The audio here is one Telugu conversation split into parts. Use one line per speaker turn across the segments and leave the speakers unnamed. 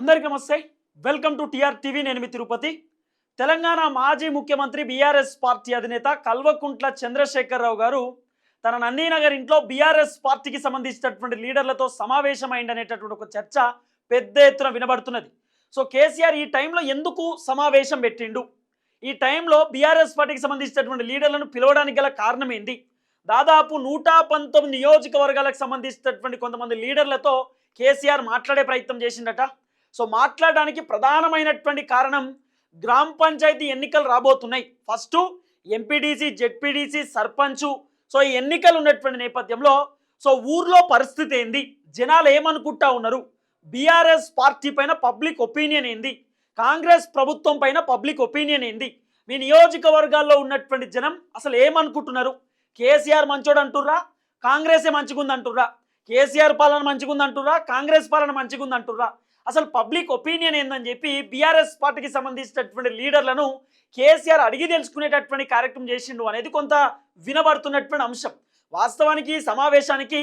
అందరికీ నమస్తే. వెల్కమ్ టు టిఆర్ టీవీ నేను మీ తిరుపతి. తెలంగాణ మాజీ ముఖ్యమంత్రి బీఆర్ఎస్ పార్టీ అధినేత కల్వకుంట్ల చంద్రశేఖరరావు గారు తన నందీనగర్ ఇంట్లో బీఆర్ఎస్ పార్టీకి సంబంధించినటువంటి లీడర్లతో సమావేశమైంది అనేటటువంటి ఒక చర్చ పెద్ద ఎత్తున వినబడుతున్నది. సో కేసీఆర్ ఈ టైంలో ఎందుకు సమావేశం పెట్టిండు? ఈ టైంలో బీఆర్ఎస్ పార్టీకి సంబంధించినటువంటి లీడర్లను పిలవడానికి గల కారణం ఏంటి దాదాపు నూట పంతొమ్మిది నియోజకవర్గాలకు సంబంధించినటువంటి కొంతమంది లీడర్లతో కేసీఆర్ మాట్లాడే ప్రయత్నం చేసిండట. సో మాట్లాడడానికి ప్రధానమైనటువంటి కారణం గ్రామ పంచాయతీ ఎన్నికలు రాబోతున్నాయి. First MPTC ZPTC sarpanch so ఈ ఎన్నికలు ఉన్నటువంటి నేపథ్యంలో సో ఊర్లో పరిస్థితి ఏంది? జనాలు ఏమనుకుంటా ఉన్నారు? బీఆర్ఎస్ పార్టీ పైన పబ్లిక్ ఒపీనియన్ ఏంది? కాంగ్రెస్ ప్రభుత్వం పైన పబ్లిక్ ఒపీనియన్ ఏంది? మీ నియోజకవర్గాల్లో ఉన్నటువంటి జనం అసలు ఏమనుకుంటున్నారు? కేసీఆర్ మంచోడు అంటుర్రా? కాంగ్రెసే మంచిగుంది అంటుర్రా కేసీఆర్ పాలన మంచిగుంది అంటుర్రా కాంగ్రెస్ పాలన మంచిగుంది అంటుర్రా అసలు పబ్లిక్ ఒపీనియన్ ఏందని చెప్పి బీఆర్ఎస్ పార్టీకి సంబంధించినటువంటి లీడర్లను కేసీఆర్ అడిగి తెలుసుకునేటటువంటి కార్యక్రమం చేసిండు అనేది కొంత వినబడుతున్నటువంటి అంశం. వాస్తవానికి సమావేశానికి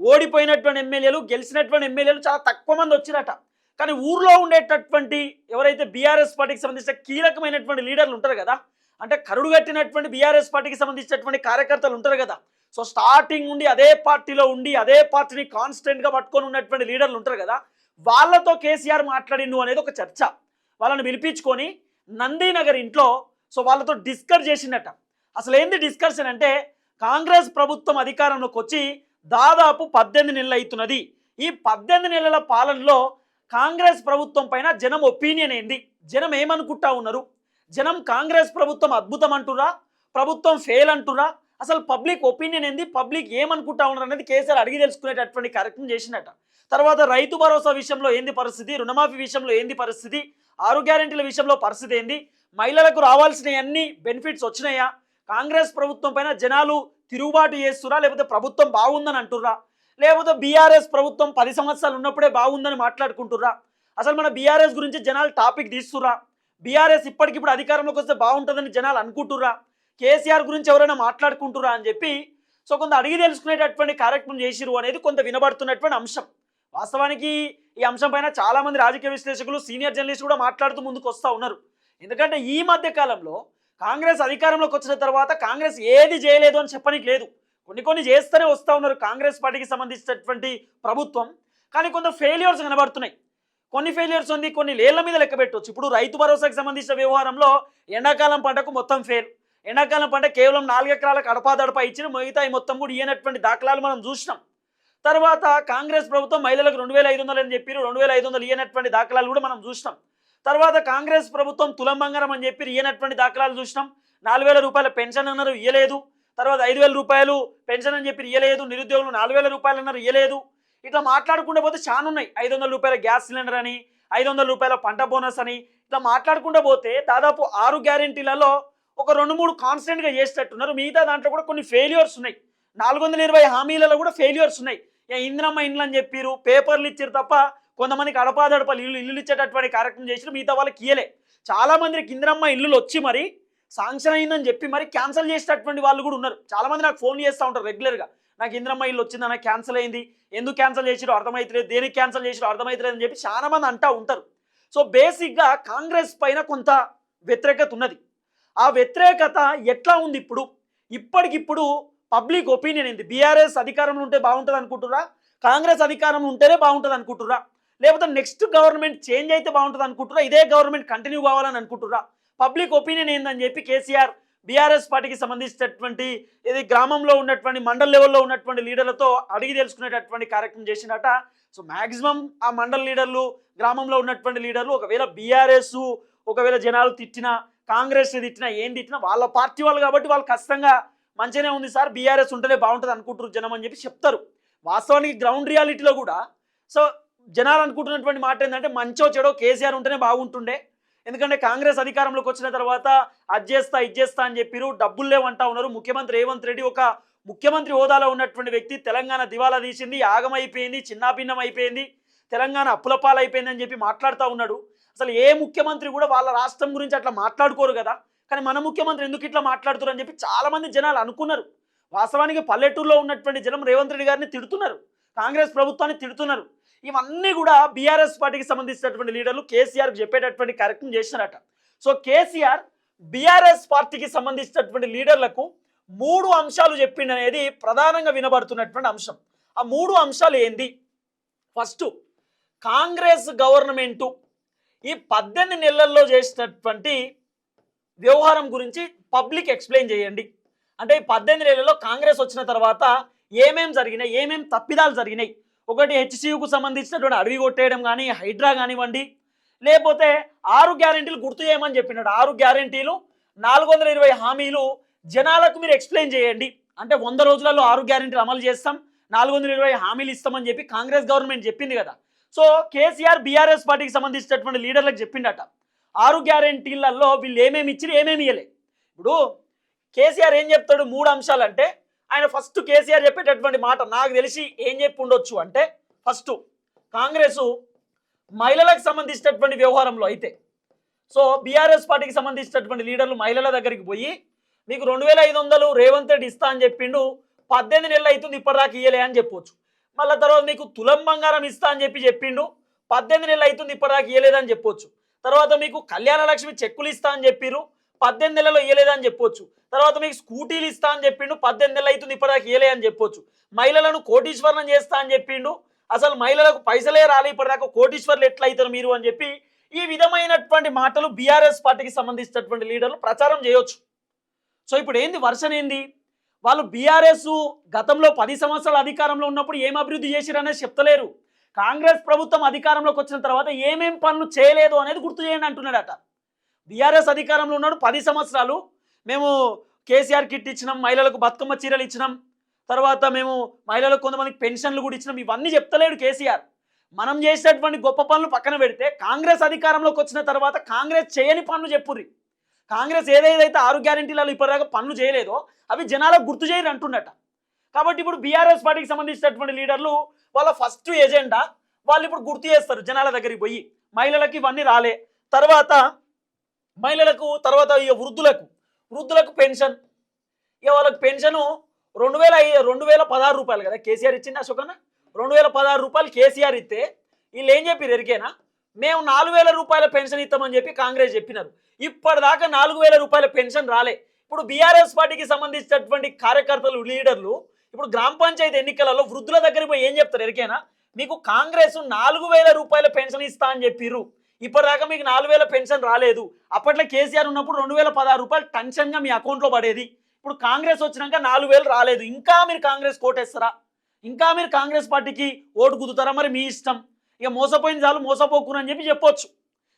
ఓడిపోయినటువంటి ఎమ్మెల్యేలు గెలిచినటువంటి ఎమ్మెల్యేలు చాలా తక్కువ మంది వచ్చిరట. కానీ ఊర్లో ఉండేటటువంటి ఎవరైతే బీఆర్ఎస్ పార్టీకి సంబంధించిన కీలకమైనటువంటి లీడర్లు ఉంటారు కదా అంటే కరుడు కట్టినటువంటి బీఆర్ఎస్ పార్టీకి సంబంధించినటువంటి కార్యకర్తలు ఉంటారు కదా సో స్టార్టింగ్ నుండి అదే పార్టీలో ఉండి అదే పార్టీని కాన్స్టెంట్గా పట్టుకొని ఉన్నటువంటి లీడర్లు ఉంటారు కదా వాళ్ళతో కేసీఆర్ మాట్లాడిండు అనేది ఒక చర్చ. వాళ్ళని పిలిపించుకొని నందీనగర్ ఇంట్లో సో వాళ్ళతో డిస్కస్ చేసిండట. అసలు ఏంది డిస్కషన్ అంటే కాంగ్రెస్ ప్రభుత్వం అధికారంలోకి వచ్చి దాదాపు పద్దెనిమిది నెలలు అవుతున్నది ఈ పద్దెనిమిది నెలల పాలనలో కాంగ్రెస్ ప్రభుత్వం పైన జనం ఒపీనియన్ ఏంది? జనం ఏమనుకుంటా ఉన్నారు? జనం కాంగ్రెస్ ప్రభుత్వం అద్భుతం అంటురా? ప్రభుత్వం ఫెయిల్ అంటురా? అసలు పబ్లిక్ ఒపీనియన్ ఏంది? పబ్లిక్ ఏమనుకుంటా ఉన్నారు అనేది కేసీఆర్ అడిగి తెలుసుకునేటటువంటి కార్యక్రమం చేసినట్ట తర్వాత రైతు భరోసా విషయంలో ఏంది పరిస్థితి? రుణమాఫీ విషయంలో ఏంది పరిస్థితి? ఆరు గ్యారెంటీల విషయంలో పరిస్థితి ఏంది? మహిళలకు రావాల్సిన అన్ని బెనిఫిట్స్ వచ్చినాయా? కాంగ్రెస్ ప్రభుత్వం పైన జనాలు తిరుగుబాటు చేస్తురా? లేకపోతే ప్రభుత్వం బాగుందని అంటుర్రా? లేకపోతే బీఆర్ఎస్ ప్రభుత్వం పది సంవత్సరాలు ఉన్నప్పుడే బాగుందని మాట్లాడుకుంటుర్రా? అసలు మన బీఆర్ఎస్ గురించి జనాలు టాపిక్ తీస్తుర్రా? బీఆర్ఎస్ ఇప్పటికిప్పుడు అధికారంలోకి వస్తే బాగుంటుందని జనాలు అనుకుంటుర్రా? కేసీఆర్ గురించి ఎవరైనా మాట్లాడుకుంటురా అని చెప్పి సో కొంత అడిగి తెలుసుకునేటటువంటి కార్యక్రమం చేసిరు అనేది కొంత వినబడుతున్నటువంటి అంశం. వాస్తవానికి ఈ అంశం పైన చాలా మంది రాజకీయ విశ్లేషకులు సీనియర్ జర్నలిస్ట్ కూడా మాట్లాడుతూ ముందుకు వస్తూ ఉన్నారు. ఎందుకంటే ఈ మధ్య కాలంలో కాంగ్రెస్ అధికారంలోకి వచ్చిన తర్వాత కాంగ్రెస్ ఏది చేయలేదు అని చెప్పనికి లేదు. కొన్ని కొన్ని చేస్తూనే వస్తూ ఉన్నారు కాంగ్రెస్ పార్టీకి సంబంధించినటువంటి ప్రభుత్వం. కానీ కొంత ఫెయిల్యూర్స్ కనబడుతున్నాయి. కొన్ని ఫెయిల్యూర్స్ ఉంది కొన్ని లేళ్ళ మీద లెక్క పెట్టవచ్చు ఇప్పుడు రైతు భరోసాకి సంబంధించిన వ్యవహారంలో ఎండాకాలం పంటకు మొత్తం ఫెయిల్ ఎండాకాలం పంట కేవలం నాలుగు ఎకరాలకు అడపాదడపా ఇచ్చిన మిగతా ఈ మొత్తం కూడా ఇయ్యనటువంటి దాఖలాలు మనం చూసినాం. తర్వాత కాంగ్రెస్ ప్రభుత్వం మహిళలకు రెండు వేల ఐదు వందలు అని చెప్పి రెండు వేల ఐదు వందలు ఇయ్యనటువంటి దాఖలాలు కూడా మనం చూసినాం. తర్వాత కాంగ్రెస్ ప్రభుత్వం తులం బంగారం అని చెప్పి ఇయ్యనటువంటి దాఖలాలు చూసినాం. నాలుగు వేల రూపాయల పెన్షన్ అన్నారు ఇయ్యలేదు. తర్వాత ఐదు వేల రూపాయలు పెన్షన్ అని చెప్పి ఇయ్యలేదు. నిరుద్యోగులు నాలుగు వేల రూపాయలు అన్నారు ఇయ్యలేదు. ఇట్లా మాట్లాడుకుంటే పోతే చాలా ఉన్నాయి. ఐదు వందల రూపాయల గ్యాస్ సిలిండర్ అని ఐదు వందల రూపాయల పంట బోనస్ అని ఇట్లా మాట్లాడుకుంటూ పోతే దాదాపు ఆరు గ్యారెంటీలలో ఒక రెండు మూడు కాన్స్టెంట్గా చేసేటట్టున్నారు. మిగతా దాంట్లో కూడా కొన్ని ఫెయిల్యూర్స్ ఉన్నాయి. నాలుగు వందల ఇరవై హామీలలో కూడా ఫెయిల్యూర్స్ ఉన్నాయి. ఇక ఇంద్రమ్మ ఇండ్లు అని చెప్పారు పేపర్లు ఇచ్చారు తప్ప కొంతమందికి అడపాదడపలు ఇల్లు ఇల్లు ఇచ్చేటటువంటి కార్యక్రమం చేసిన మిగతా వాళ్ళకి ఇయలే చాలా మందికి ఇందిరమ్మ ఇల్లులు వచ్చి మరి శాంక్షన్ అయిందని చెప్పి మరి క్యాన్సిల్ చేసేటటువంటి వాళ్ళు కూడా ఉన్నారు. చాలా మంది నాకు ఫోన్ చేస్తూ ఉంటారు రెగ్యులర్గా. నాకు ఇంద్రమ్మ ఇల్లు వచ్చిందని క్యాన్సిల్ అయింది. ఎందుకు క్యాన్సిల్ చేసిరో అర్థమవుతలేదు దేనికి క్యాన్సిల్ చేసిరో అర్థమవుతలేదు అని చెప్పి చాలా మంది అంటా ఉంటారు. సో బేసిక్గా కాంగ్రెస్ పైన కొంత వ్యతిరేకత ఉన్నది. ఆ వ్యతిరేకత ఎట్లా ఉంది ఇప్పుడు? ఇప్పటికిప్పుడు పబ్లిక్ ఒపీనియన్ ఏంది? బీఆర్ఎస్ అధికారంలో ఉంటే బాగుంటుంది అనుకుంటురా కాంగ్రెస్ అధికారంలో ఉంటేనే బాగుంటుంది అనుకుంటురా లేకపోతే నెక్స్ట్ గవర్నమెంట్ చేంజ్ అయితే బాగుంటుంది అనుకుంటురా ఇదే గవర్నమెంట్ కంటిన్యూ కావాలని అనుకుంటురా పబ్లిక్ ఒపీనియన్ ఏందని చెప్పి కేసీఆర్ బీఆర్ఎస్ పార్టీకి సంబంధించినటువంటి ఇది గ్రామంలో ఉన్నటువంటి మండల్ లెవెల్లో ఉన్నటువంటి లీడర్లతో అడిగి తెలుసుకునేటటువంటి కార్యక్రమం చేసినట సో మాక్సిమం ఆ మండల్ లీడర్లు గ్రామంలో ఉన్నటువంటి లీడర్లు ఒకవేళ బీఆర్ఎస్ ఒకవేళ జనాలు తిట్టినా కాంగ్రెస్ తిట్టినా ఏం తిట్టినా వాళ్ళ పార్టీ వాళ్ళు కాబట్టి వాళ్ళు ఖచ్చితంగా మంచిగానే ఉంది సార్ బీఆర్ఎస్ ఉంటేనే బాగుంటుంది అనుకుంటారు జనం అని చెప్పి చెప్తారు. వాస్తవానికి గ్రౌండ్ రియాలిటీలో కూడా సో జనాలు అనుకుంటున్నటువంటి మాట ఏంటంటే మంచో చెడో కేసీఆర్ ఉంటేనే బాగుంటుండే. ఎందుకంటే కాంగ్రెస్ అధికారంలోకి వచ్చిన తర్వాత అది చేస్తా ఇది చేస్తా అని చెప్పిరు డబ్బులు లేవంటా ఉన్నారు. ముఖ్యమంత్రి రేవంత్ రెడ్డి ఒక ముఖ్యమంత్రి హోదాలో ఉన్నటువంటి వ్యక్తి తెలంగాణ దివాలా తీసింది ఆగమైపోయింది చిన్నాభిన్నం అయిపోయింది తెలంగాణ అప్పుల పాలైపోయింది అని చెప్పి మాట్లాడుతూ ఉన్నాడు. అసలు ఏ ముఖ్యమంత్రి కూడా వాళ్ళ రాష్ట్రం గురించి అట్లా మాట్లాడుకోరు కదా. కానీ మన ముఖ్యమంత్రి ఎందుకు ఇట్లా మాట్లాడుతున్నారు అని చెప్పి చాలామంది జనాలు అనుకున్నారు. వాస్తవానికి పల్లెటూరులో ఉన్నటువంటి జనం రేవంత్ రెడ్డి గారిని తిడుతున్నారు. కాంగ్రెస్ ప్రభుత్వాన్ని తిడుతున్నారు. ఇవన్నీ కూడా బీఆర్ఎస్ పార్టీకి సంబంధించినటువంటి లీడర్లు కేసీఆర్ చెప్పేటటువంటి కార్యక్రమం చేసినారట సో కేసీఆర్ బీఆర్ఎస్ పార్టీకి సంబంధించినటువంటి లీడర్లకు మూడు అంశాలు చెప్పిండనేది ప్రధానంగా వినబడుతున్నటువంటి అంశం. ఆ మూడు అంశాలు ఏంది? ఫస్ట్ కాంగ్రెస్ గవర్నమెంటు ఈ పద్దెనిమిది నెలల్లో చేసినటువంటి వ్యవహారం గురించి పబ్లిక్ ఎక్స్ప్లెయిన్ చేయండి. అంటే పద్దెనిమిది నెలల్లో కాంగ్రెస్ వచ్చిన తర్వాత ఏమేం జరిగినాయి ఏమేం తప్పిదాలు జరిగినాయి? ఒకటి హెచ్సియుకు సంబంధించినటువంటి అడవి కొట్టేయడం కానీ హైడ్రా కానివ్వండి లేకపోతే ఆరు గ్యారంటీలు గుర్తు చేయమని చెప్పినాడు. ఆరు గ్యారెంటీలు నాలుగు వందల ఇరవై హామీలు జనాలకు మీరు ఎక్స్ప్లెయిన్ చేయండి. అంటే వంద రోజులలో ఆరు గ్యారంటీలు అమలు చేస్తాం నాలుగు వందల ఇరవై హామీలు ఇస్తామని చెప్పి కాంగ్రెస్ గవర్నమెంట్ చెప్పింది కదా. సో కేసీఆర్ బీఆర్ఎస్ పార్టీకి సంబంధించినటువంటి లీడర్లకు చెప్పిండట. ఆరు గ్యారంటీలలో వీళ్ళు ఏమేమి ఇచ్చిరు ఏమేమి ఇవ్వలే ఇప్పుడు కేసీఆర్ ఏం చెప్తాడు మూడు అంశాలు అంటే ఆయన ఫస్ట్ కేసీఆర్ చెప్పేటటువంటి మాట నాకు తెలిసి ఏం చెప్పి ఉండొచ్చు అంటే ఫస్ట్ కాంగ్రెస్ మహిళలకు సంబంధించినటువంటి వ్యవహారంలో అయితే సో బీఆర్ఎస్ పార్టీకి సంబంధించినటువంటి లీడర్లు మహిళల దగ్గరికి పోయి మీకు రెండు వేల ఐదు వందలు రేవంత్ రెడ్డి ఇస్తా అని చెప్పిండు పద్దెనిమిది నెలలు అవుతుంది ఇప్పటిదాకా ఇయ్యలే అని చెప్పొచ్చు. మళ్ళీ తర్వాత మీకు తులం బంగారం ఇస్తా అని చెప్పి చెప్పిండు పద్దెనిమిది నెలలు అవుతుంది ఇప్పటిదాకా ఇయ్యలేదని చెప్పొచ్చు. తర్వాత మీకు కళ్యాణ లక్ష్మి చెక్కులు ఇస్తా అని చెప్పిర్రు పద్దెనిమిది నెలలు ఇయ్యలేదని చెప్పొచ్చు. తర్వాత మీకు స్కూటీలు ఇస్తా అని చెప్పిండు పద్దెనిమిది నెలలు అవుతుంది ఇప్పటిదాకా ఇయ్యలే అని చెప్పొచ్చు. మహిళలను కోటీశ్వరం చేస్తా అని చెప్పిండు అసలు మహిళలకు పైసలే రాలే ఇప్పటిదాకా కోటీశ్వర్లు ఎట్లయితారు మీరు అని చెప్పి ఈ విధమైనటువంటి మాటలు బీఆర్ఎస్ పార్టీకి సంబంధించినటువంటి లీడర్లు ప్రచారం చేయొచ్చు. సో ఇప్పుడు ఏంది వర్షన్ ఏంది? వాళ్ళు బీఆర్ఎస్ గతంలో పది సంవత్సరాల అధికారంలో ఉన్నప్పుడు ఏం అభివృద్ధి చేసిరనేది చెప్తలేరు. కాంగ్రెస్ ప్రభుత్వం అధికారంలోకి వచ్చిన తర్వాత ఏమేం పనులు చేయలేదు అనేది గుర్తు చేయండి అంటున్నాడట. బీఆర్ఎస్ అధికారంలో ఉన్నాడు పది సంవత్సరాలు. మేము కేసీఆర్ కిట్ ఇచ్చినాం మహిళలకు బతుకమ్మ చీరలు ఇచ్చినాం. తర్వాత మేము మహిళలకు కొంతమందికి పెన్షన్లు కూడా ఇచ్చినాం. ఇవన్నీ చెప్తలేడు కేసీఆర్. మనం చేసినటువంటి గొప్ప పనులు పక్కన పెడితే కాంగ్రెస్ అధికారంలోకి వచ్చిన తర్వాత కాంగ్రెస్ చేయని పనులు చెప్పుర్రి. కాంగ్రెస్ ఏదేదైతే ఆరు గ్యారంటీలలో ఇప్పటిదాకా పనులు చేయలేదో అవి జనాలకు గుర్తు చేయరు అంటున్నట. కాబట్టి ఇప్పుడు బీఆర్ఎస్ పార్టీకి సంబంధించినటువంటి లీడర్లు వాళ్ళ ఫస్ట్ ఎజెండా వాళ్ళు ఇప్పుడు గుర్తు చేస్తారు జనాల దగ్గరికి పోయి. మహిళలకు ఇవన్నీ రాలే. తర్వాత మహిళలకు తర్వాత ఇక వృద్ధులకు. వృద్ధులకు పెన్షన్. ఇక వాళ్ళకి పెన్షను రెండు వేల రెండు వేల పదహారు రూపాయలు కదా కేసీఆర్ ఇచ్చింది అశోకన్న? రెండు వేల పదహారు రూపాయలు కేసీఆర్ ఇస్తే వీళ్ళు ఏం చెప్పారు ఎరికేనా? మేము నాలుగు వేల రూపాయల పెన్షన్ ఇస్తామని చెప్పి కాంగ్రెస్ చెప్పినారు. ఇప్పటిదాకా నాలుగు వేల రూపాయల పెన్షన్ రాలే. ఇప్పుడు బీఆర్ఎస్ పార్టీకి సంబంధించినటువంటి కార్యకర్తలు లీడర్లు ఇప్పుడు గ్రామ పంచాయతీ ఎన్నికలలో వృద్ధుల దగ్గరికి పోయి ఏం చెప్తారు? ఎరికైనా? మీకు కాంగ్రెస్ నాలుగు వేల రూపాయల పెన్షన్ ఇస్తా అని చెప్పిర్రు. ఇప్పటిదాకా మీకు నాలుగు వేల పెన్షన్ రాలేదు. అప్పట్లో కేసీఆర్ ఉన్నప్పుడు రెండు వేల పదహారు రూపాయలు టెన్షన్గా మీ అకౌంట్లో పడేది. ఇప్పుడు కాంగ్రెస్ వచ్చినాక నాలుగు వేలు రాలేదు. ఇంకా మీరు కాంగ్రెస్ కోటేస్తారా? ఇంకా మీరు కాంగ్రెస్ పార్టీకి ఓటు కుదుతారా మరి మీ ఇష్టం. ఇక మోసపోయింది చాలు మోసపోకును అని చెప్పి చెప్పొచ్చు.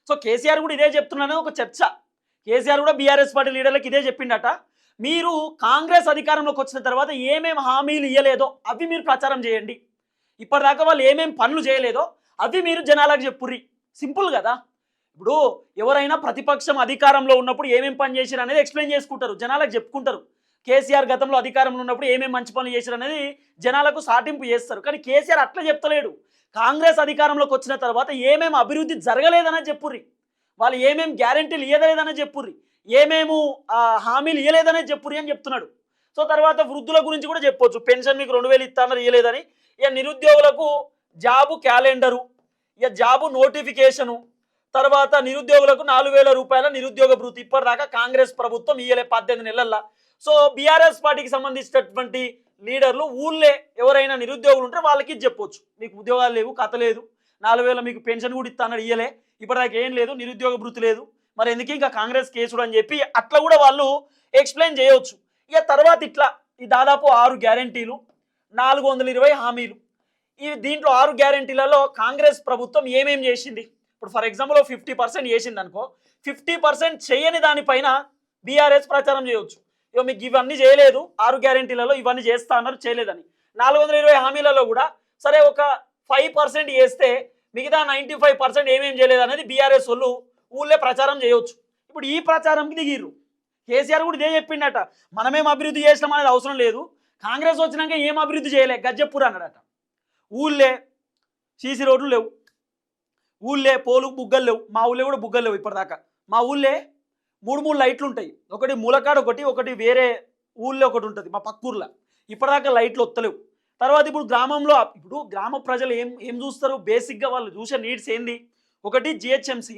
సో కేసీఆర్ కూడా ఇదే చెప్తున్నానని ఒక చర్చ. కేసీఆర్ కూడా బీఆర్ఎస్ పార్టీ లీడర్లకు ఇదే చెప్పిండట. మీరు కాంగ్రెస్ అధికారంలోకి వచ్చిన తర్వాత ఏమేమి హామీలు ఇవ్వలేదో అవి మీరు ప్రచారం చేయండి. ఇప్పటిదాకా వాళ్ళు ఏమేమి పనులు చేయలేదో అవి మీరు జనాలకు చెప్పుర్రి. సింపుల్ కదా. ఇప్పుడు ఎవరైనా ప్రతిపక్షం అధికారంలో ఉన్నప్పుడు ఏమేం పని చేసిరు అనేది ఎక్స్ప్లెయిన్ చేసుకుంటారు. జనాలకు చెప్పుకుంటారు. కేసీఆర్ గతంలో అధికారంలో ఉన్నప్పుడు ఏమేమి మంచి పనులు చేశారు అనేది జనాలకు సాటింపు చేస్తారు. కానీ కేసీఆర్ అట్లా చెప్తలేడు. కాంగ్రెస్ అధికారంలోకి వచ్చిన తర్వాత ఏమేమి అభివృద్ధి జరగలేదని చెప్పుర్రి. వాళ్ళు ఏమేమి గ్యారెంటీలు ఇవ్వలేదని చెప్పుర్రి. ఏమేము హామీలు ఇవ్వలేదనే చెప్పుర్రి అని చెప్తున్నాడు. సో తర్వాత వృద్ధుల గురించి కూడా చెప్పొచ్చు. పెన్షన్ మీకు రెండు వేలు ఇస్తానని ఇవ్వలేదని ఇక నిరుద్యోగులకు జాబు క్యాలెండరు ఇక జాబు నోటిఫికేషను తర్వాత నిరుద్యోగులకు నాలుగు వేల రూపాయల నిరుద్యోగ భృతి. ఇప్పటిదాకా కాంగ్రెస్ ప్రభుత్వం ఇయ్యలే పద్దెనిమిది నెలల్లో. సో బీఆర్ఎస్ పార్టీకి సంబంధించినటువంటి లీడర్లు ఊళ్ళే ఎవరైనా నిరుద్యోగులు ఉంటే వాళ్ళకి చెప్పొచ్చు. మీకు ఉద్యోగాలు లేవు కథ లేదు. నాలుగు వేల మీకు పెన్షన్ కూడా ఇస్తానని ఇయ్యలే. ఇప్పటిదాకా ఏం లేదు నిరుద్యోగ భృతి లేదు. మరి ఎందుకు ఇంకా కాంగ్రెస్ కేసుడు అని చెప్పి అట్లా కూడా వాళ్ళు ఎక్స్ప్లెయిన్ చేయవచ్చు ఇక తర్వాత ఇట్లా ఈ దాదాపు ఆరు గ్యారంటీలు నాలుగు వందల ఇరవై హామీలు. ఈ దీంట్లో ఆరు గ్యారంటీలలో కాంగ్రెస్ ప్రభుత్వం ఏమేం చేసింది? ఇప్పుడు ఫర్ ఎగ్జాంపుల్ ఫిఫ్టీ పర్సెంట్ చేసింది అనుకో ఫిఫ్టీ పర్సెంట్ చేయని దానిపైన బీఆర్ఎస్ ప్రచారం చేయవచ్చు ఇక మీకు ఇవన్నీ చేయలేదు ఆరు గ్యారంటీలలో ఇవన్నీ చేస్తా అన్నారు చేయలేదని. నాలుగు వందల ఇరవై హామీలలో కూడా సరే ఒక ఫైవ్ పర్సెంట్ చేస్తే మిగతా నైంటీ ఫైవ్ పర్సెంట్ ఏమేం చేయలేదు అనేది బీఆర్ఎస్ వాళ్ళు ఊళ్ళే ప్రచారం చేయవచ్చు ఇప్పుడు ఈ ప్రచారంకి దిగిర్రు. కేసీఆర్ కూడా ఇదే చెప్పిండట మనమేం అభివృద్ధి చేసినాం అనేది అవసరం లేదు కాంగ్రెస్ వచ్చినాక ఏం అభివృద్ధి చేయలే గజ్జపూర్ అన్నాడట. ఊళ్ళే సీసీ రోడ్లు లేవు. ఊళ్ళే పోలు బుగ్గలు లేవు. మా ఊళ్ళో కూడా బుగ్గలు లేవు ఇప్పటిదాకా. మా ఊళ్ళే మూడు మూడు లైట్లు ఉంటాయి. ఒకటి మూలకాడ ఒకటి ఒకటి వేరే ఊళ్ళో ఒకటి ఉంటుంది మా పక్క ఊర్లో ఇప్పటిదాకా లైట్లు వస్తలేవు తర్వాత ఇప్పుడు గ్రామంలో ఇప్పుడు గ్రామ ప్రజలు ఏం ఏం చూస్తారు? బేసిక్గా వాళ్ళు చూసే నీడ్స్ ఏంది? ఒకటి జిహెచ్ఎంసి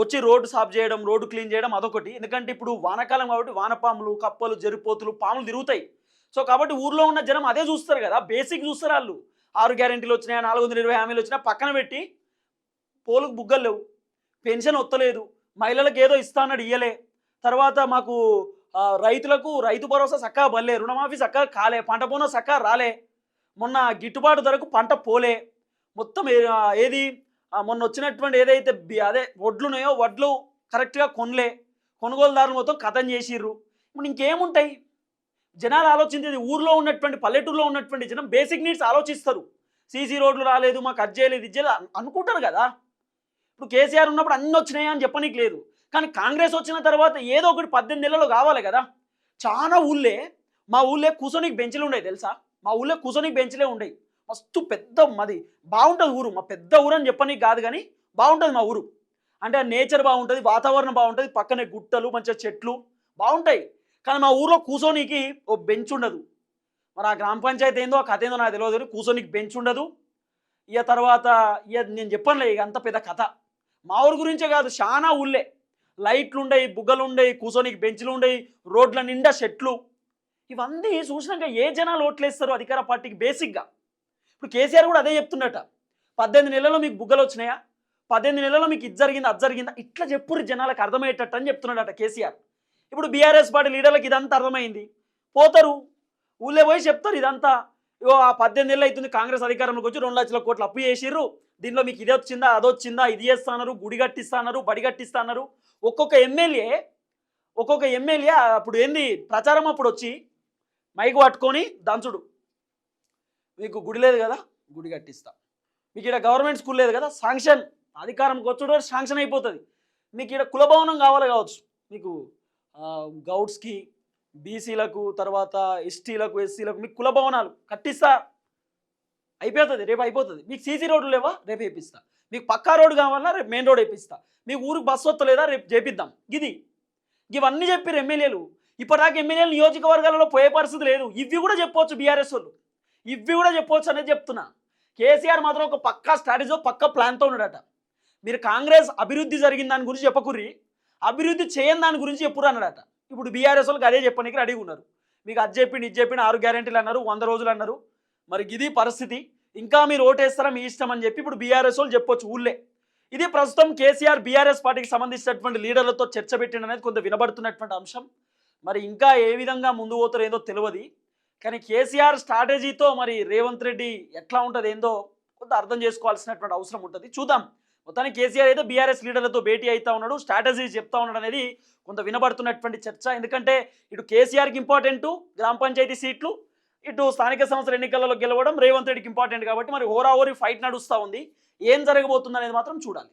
వచ్చి రోడ్డు సాఫ్ చేయడం రోడ్డు క్లీన్ చేయడం అదొకటి. ఎందుకంటే ఇప్పుడు వానకాలం కాబట్టి వానపాములు కప్పలు జరిపోతులు పాములు తిరుగుతాయి. సో కాబట్టి ఊర్లో ఉన్న జనం అదే చూస్తారు కదా. బేసిక్ చూస్తారు వాళ్ళు. ఆరు గ్యారెంటీలు వచ్చినాయి నాలుగు వందల ఇరవై హామీలు వచ్చినా పక్కన పెట్టి పోలుకు బుగ్గలు లేవు. పెన్షన్ వత్తలేదు మహిళలకు ఏదో ఇస్తా అన్నాడు ఇయ్యలే. తర్వాత మాకు రైతులకు రైతు భరోసా చక్కగా బల్లే. రుణమాఫీ చక్కగా కాలే. పంట బోనస్ చక్కగా రాలే. మొన్న గిట్టుబాటు ధరకు పంట పోలే. మొత్తం ఏది? మొన్న వచ్చినటువంటి ఏదైతే అదే వడ్లు ఉన్నాయో వడ్లు కరెక్ట్గా కొనలే. కొనుగోలుదారులు మొత్తం కథం చేసిర్రు. ఇప్పుడు ఇంకేముంటాయి? జనాలు ఆలోచించేది ఊర్లో ఉన్నటువంటి పల్లెటూరులో ఉన్నటువంటి జనం బేసిక్ నీడ్స్ ఆలోచిస్తారు. సీసీ రోడ్లు రాలేదు మాకు అది చేయలేదు ఇది చేయలేదు అనుకుంటారు కదా. ఇప్పుడు కేసీఆర్ ఉన్నప్పుడు అన్నీ వచ్చినాయా అని చెప్పనీకి లేదు. కానీ కాంగ్రెస్ వచ్చిన తర్వాత ఏదో ఒకటి పద్దెనిమిది నెలలో కావాలి కదా. చాలా ఊళ్ళే మా ఊళ్ళే కూసోనికి బెంచ్లు ఉండేవి తెలుసా? మా ఊళ్ళో కూసోనికి బెంచ్లే ఉండేవి మస్తు పెద్ద మాది. బాగుంటుంది ఊరు. మా పెద్ద ఊరు అని చెప్పనీకి కాదు కానీ బాగుంటుంది మా ఊరు. అంటే నేచర్ బాగుంటుంది వాతావరణం బాగుంటుంది పక్కనే గుట్టలు మంచిగా చెట్లు బాగుంటాయి. కానీ మా ఊర్లో కూసోనికి ఓ బెంచ్ ఉండదు. మరి ఆ గ్రామ పంచాయతీ ఏందో ఆ కథ ఏందో నాకు తెలియదు కానీ కూసోనికి బెంచ్ ఉండదు. ఇక తర్వాత ఇక నేను చెప్పనులే ఇక అంత పెద్ద కథ. మా ఊరి గురించే కాదు చాలా ఊళ్ళే. లైట్లు ఉండయి బుగ్గలు ఉండయి కూసోనికి బెంచ్లు ఉండయి రోడ్ల నిండా చెట్లు ఇవన్నీ చూసినాక ఏ జనాలు ఓట్లేస్తారు అధికార పార్టీకి బేసిక్గా. ఇప్పుడు కేసీఆర్ కూడా అదే చెప్తున్నట. పద్దెనిమిది నెలల్లో మీకు బుగ్గలు వచ్చినాయా? పద్దెనిమిది నెలల్లో మీకు ఇది జరిగింది అది జరిగిందా? ఇట్లా చెప్పుర్రు జనాలకు అర్థమయ్యేటట్టు అని చెప్తున్నాడట కేసీఆర్. ఇప్పుడు బీఆర్ఎస్ పార్టీ లీడర్లకు ఇదంతా అర్థమైంది. పోతారు. ఊళ్ళో పోయి చెప్తారు ఇదంతా. ఇగో ఆ పద్దెనిమిది నెలలు అవుతుంది కాంగ్రెస్ అధికారంలోకి వచ్చి రెండు లక్షల కోట్లు అప్పు చేసిర్రు. దీనిలో మీకు ఇది వచ్చిందా అది వచ్చిందా ఇది చేస్తానరు గుడి కట్టిస్తానరు బడి కట్టిస్తానరు ఒక్కొక్క ఎమ్మెల్యే ఒక్కొక్క ఎమ్మెల్యే అప్పుడు ఏంది ప్రచారం అప్పుడు వచ్చి మైక్ పట్టుకొని దంచుడు. మీకు గుడి లేదు కదా? గుడి కట్టిస్తా. మీకు ఇక్కడ గవర్నమెంట్ స్కూల్ లేదు కదా? శాంక్షన్. అధికారంకి వచ్చుడు శాంక్షన్ అయిపోతుంది. మీకు ఇక్కడ కులభవనం కావాలి కావచ్చు. మీకు గౌడ్స్కి బీసీలకు తర్వాత ఎస్టీలకు ఎస్సీలకు మీకు కుల భవనాలు కట్టిస్తా. అయిపోతుంది రేపు అయిపోతుంది. మీకు సీసీ రోడ్లు లేవా? రేపు వేపిస్తా. మీకు పక్కా రోడ్డు కావాలా రేపు మెయిన్ రోడ్ వేపిస్తా. మీకు ఊరికి బస్సు వస్తలేదా? రేపు చేపిద్దాం. ఇది ఇవన్నీ చెప్పారు ఎమ్మెల్యేలు. ఇప్పటిదాకా ఎమ్మెల్యేలు నియోజకవర్గాలలో పోయే పరిస్థితి లేదు. ఇవి కూడా చెప్పవచ్చు బీఆర్ఎస్ వాళ్ళు. ఇవి కూడా చెప్పవచ్చు అనేది చెప్తున్నా. కేసీఆర్ మాత్రం ఒక పక్కా స్ట్రాటజీ పక్క ప్లాన్తో ఉన్నాడట. మీరు కాంగ్రెస్ అభివృద్ధి జరిగిన దాని గురించి చెప్పకుర్రి అభివృద్ధి చేయని దాని గురించి చెప్పురు అన్నాడట. ఇప్పుడు బీఆర్ఎస్ వాళ్ళకి అదే చెప్పడానికి రెడీగా ఉన్నారు. మీకు అది చెప్పిండి ఇది చెప్పిండి ఆరు గ్యారెంటీలు అన్నారు వంద రోజులు అన్నారు. మరి ఇది పరిస్థితి. ఇంకా మీరు ఓటేస్తారా మీ ఇష్టం అని చెప్పి ఇప్పుడు బీఆర్ఎస్ వాళ్ళు చెప్పొచ్చు ఊళ్ళే. ఇది ప్రస్తుతం కేసీఆర్ బీఆర్ఎస్ పార్టీకి సంబంధించినటువంటి లీడర్లతో చర్చ పెట్టిండు అనేది కొంత వినబడుతున్నటువంటి అంశం. మరి ఇంకా ఏ విధంగా ముందు పోతారో ఏందో తెలియదు. కానీ కేసీఆర్ స్ట్రాటజీతో మరి రేవంత్ రెడ్డి ఎట్లా ఉంటుంది ఏందో కొంత అర్థం చేసుకోవాల్సినటువంటి అవసరం ఉంటుంది. చూద్దాం. మొత్తానికి కేసీఆర్ అయితే బీఆర్ఎస్ లీడర్లతో భేటీ అవుతా ఉన్నాడు స్ట్రాటజీ చెప్తా ఉన్నాడు అనేది కొంత వినబడుతున్నటువంటి చర్చ. ఎందుకంటే ఇటు కేసీఆర్కి ఇంపార్టెంట్ గ్రామ పంచాయతీ సీట్లు ఇటు స్థానిక సంస్థల ఎన్నికలలో గెలవడం రేవంత్ రెడ్డికి ఇంపార్టెంట్ కాబట్టి మరి హోరాహోరీ ఫైట్ నడుస్తూ ఉంది. ఏం జరగబోతుంది అనేది మాత్రం చూడాలి.